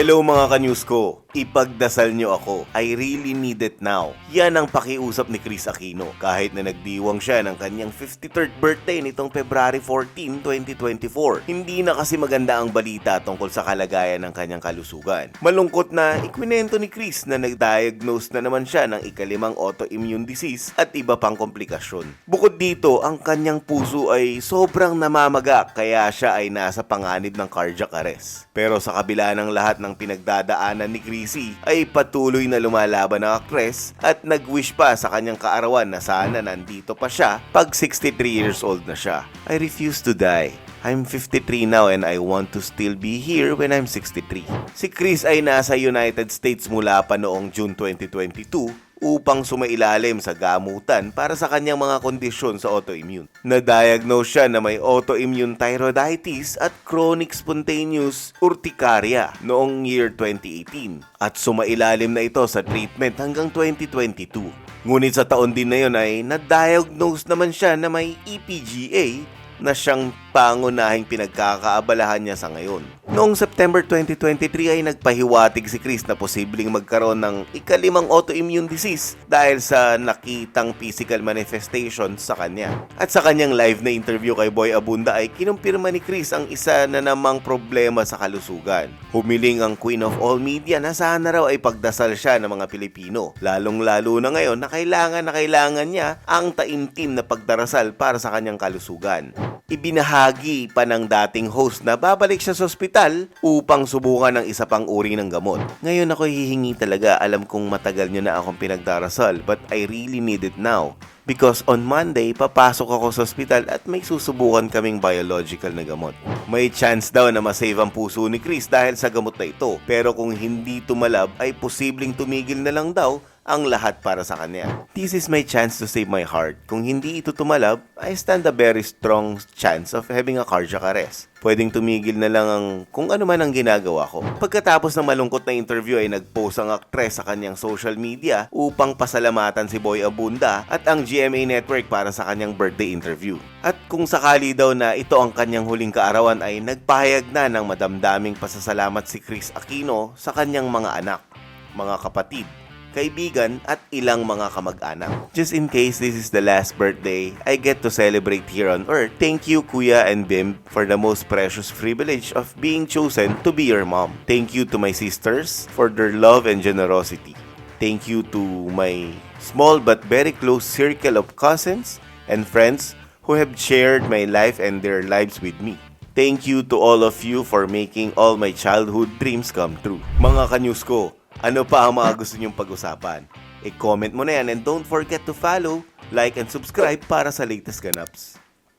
Hello mga ka-news ko. Ipagdasal nyo ako. I really need it now. Yan ang pakiusap ni Chris Aquino kahit na nagdiwang siya ng kanyang 53rd birthday nitong February 14, 2024. Hindi na kasi maganda ang balita tungkol sa kalagayan ng kanyang kalusugan. Malungkot na ikwinento ni Chris na nag-diagnose na naman siya ng ikalimang autoimmune disease at iba pang komplikasyon. Bukod dito, ang kanyang puso ay sobrang namamaga kaya siya ay nasa panganib ng cardiac arrest. Pero sa kabila ng lahat ng pinagdadaanan ni Chrissy, ay patuloy na lumalaban ang actress at nag-wish pa sa kanyang kaarawan na sana nandito pa siya pag 63 years old na siya. I refuse to die. I'm 53 now and I want to still be here when I'm 63. Si Chris ay nasa United States mula pa noong June 2022 upang sumailalim sa gamutan para sa kanyang mga kondisyon sa autoimmune. Na-diagnose siya na may autoimmune thyroiditis at chronic spontaneous urticaria noong year 2018 at sumailalim na ito sa treatment hanggang 2022. Ngunit sa taon din na yun ay na-diagnose naman siya na may EPGA na siyang pangunahing pinagkakaabalahan niya sa ngayon. Noong September 2023 ay nagpahiwatig si Chris na posibleng magkaroon ng ikalimang autoimmune disease dahil sa nakitang physical manifestation sa kanya. At sa kanyang live na interview kay Boy Abunda ay kinumpirma ni Chris ang isa na namang problema sa kalusugan. Humiling ang Queen of All Media na sana raw ay pagdasal siya ng mga Pilipino. Lalong-lalo na ngayon na kailangan na kailangan niya ang taimtim na pagdarasal para sa kanyang kalusugan. Ibinahagi pa ng dating host na babalik siya sa ospital upang subukan ng isa pang uri ng gamot. Ngayon ako hihingi talaga, alam kong matagal nyo na akong pinagdarasal but I really need it now. Because on Monday, papasok ako sa ospital at may susubukan kaming biological na gamot. May chance daw na masave ang puso ni Chris dahil sa gamot na ito. Pero kung hindi tumalab, ay posibleng tumigil na lang daw ang lahat para sa kanya. This is my chance to save my heart. Kung hindi ito tumalab, I stand a very strong chance of having a cardiac arrest. Pwedeng tumigil na lang ang kung ano man ang ginagawa ko. Pagkatapos ng malungkot na interview ay nagpost ang aktres sa kanyang social media upang pasalamatan si Boy Abunda at ang GMA Network para sa kanyang birthday interview. At kung sakali daw na ito ang kanyang huling kaarawan ay nagpahayag na ng madamdaming pasasalamat si Chris Aquino sa kanyang mga anak, mga kapatid, kaibigan at ilang mga kamag-anak. Just in case this is the last birthday I get to celebrate here on Earth, thank you Kuya and Bim for the most precious privilege of being chosen to be your mom. Thank you to my sisters for their love and generosity. Thank you to my small but very close circle of cousins and friends who have shared my life and their lives with me. Thank you to all of you for making all my childhood dreams come true. Mga ka-news ko, ano pa ang mga gusto nyong pag-usapan? E-comment mo na yan and don't forget to follow, like, and subscribe para sa latest ganaps.